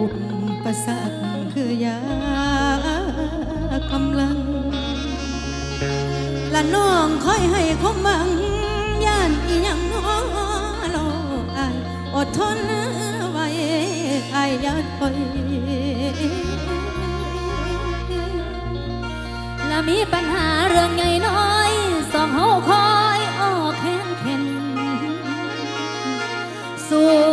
อุปสรรคคือยากำลัง ละน้องคอยให้คมบังย่านอีหยังน้องรลอายอดทนไว้อายยัดคอยและมีปัญหาเรื่องใหญ่น้อยสองเฮาคอยออกแข็งแข็งสู้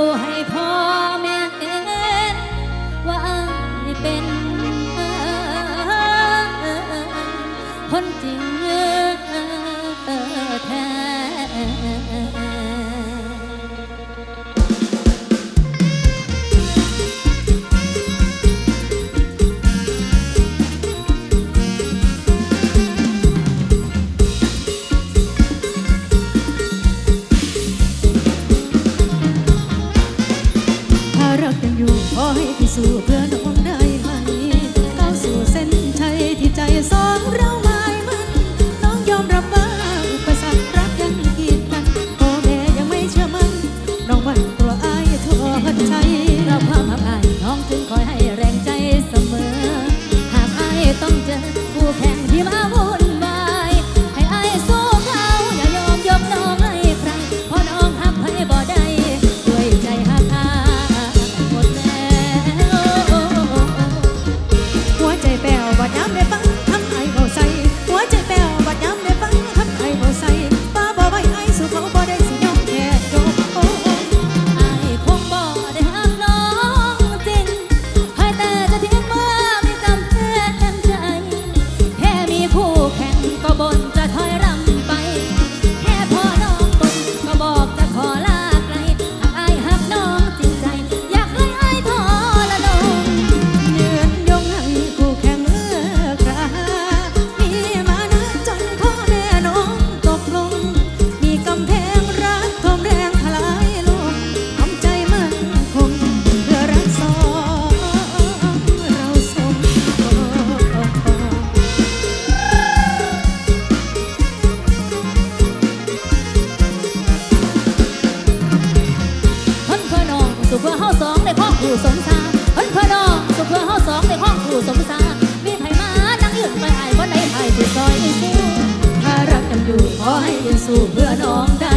เพื่อเฮาสองในห้องผู้สมชาเพิ่นเพื่อน้องสุขเพื่อเฮาสองในห้องผู้สมชามีไผมานั่งยืนไปไอ้บ่ได้ไผสิซอยสู้ถ้ารักกันอยู่ขอให้สู้เพื่อน้องได้